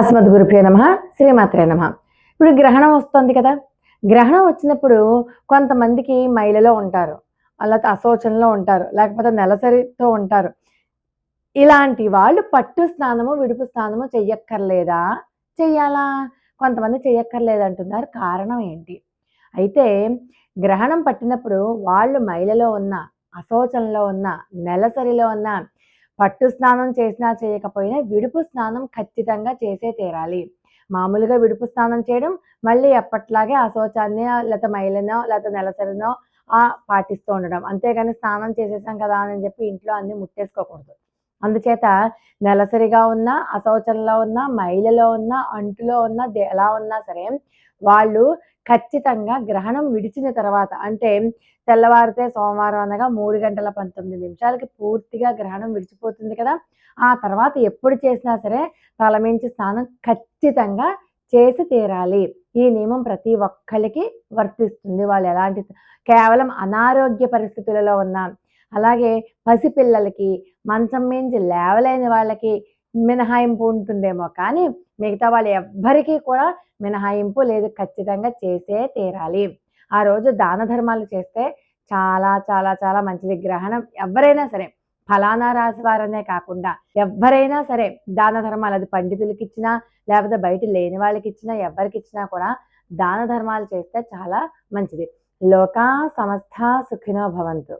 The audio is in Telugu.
అస్మద్ గురుప్రియ నమ శ్రీమాత్రే నమ. ఇప్పుడు గ్రహణం వస్తుంది కదా. గ్రహణం వచ్చినప్పుడు కొంతమందికి మైలలో ఉంటారు. అలా అశోచనలో ఉంటారు. లేకపోతే నెలసరితో ఉంటారు. ఇలాంటి వాళ్ళు పట్టు స్నానము విడుపు స్నానము చెయ్యక్కర్లేదా? చెయ్యాలా? కొంతమంది చెయ్యక్కర్లేదంటున్నారు కారణం ఏంటి? అయితే గ్రహణం పట్టినప్పుడు వాళ్ళు మైలలో ఉన్న అశోచనలో ఉన్న నెలసరిలో ఉన్న పట్టు స్నానం చేసినా చేయకపోయినా విడుపు స్నానం ఖచ్చితంగా చేసే తీరాలి. మామూలుగా విడుపు స్నానం చేయడం మళ్ళీ ఎప్పట్లాగే అశోచాన్ని లేకపోతే మైలనో లేకపోతే నెలసరినో ఆ పాటిస్తూ ఉండడం. అంతేగాని స్నానం చేసేసాం కదా అని చెప్పి ఇంట్లో అన్ని ముట్టేసుకోకూడదు. అందుచేత నెలసరిగా ఉన్న అశౌచంలో ఉన్న మైలలో ఉన్న అంటులో ఉన్న ఎలా ఉన్నా సరే వాళ్ళు ఖచ్చితంగా గ్రహణం విడిచిన తర్వాత అంటే తెల్లవారితే సోమవారం అనగా మూడు గంటల పంతొమ్మిది నిమిషాలకి పూర్తిగా గ్రహణం విడిచిపోతుంది కదా. ఆ తర్వాత ఎప్పుడు చేసినా సరే తలమించి స్నానం ఖచ్చితంగా చేసి తీరాలి. ఈ నియమం ప్రతి ఒక్కరికి వర్తిస్తుంది. వాళ్ళు ఎలాంటి కేవలం అనారోగ్య పరిస్థితులలో ఉన్న అలాగే పసిపిల్లలకి మంచం మించి లేవలేని వాళ్ళకి మినహాయింపు ఉంటుందేమో కానీ మిగతా వాళ్ళు ఎవ్వరికీ కూడా మినహాయింపు లేదు ఖచ్చితంగా చేసే తీరాలి. ఆ రోజు దాన ధర్మాలు చేస్తే చాలా చాలా చాలా మంచిది. గ్రహణం ఎవరైనా సరే ఫలానా రాశి వారనే కాకుండా ఎవరైనా సరే దాన ధర్మాలు అది పండితులకి ఇచ్చినా లేకపోతే బయట లేని వాళ్ళకి ఇచ్చినా ఎవరికి ఇచ్చినా కూడా దాన ధర్మాలు చేస్తే చాలా మంచిది. లోకా సమస్త సుఖినో భవంతు.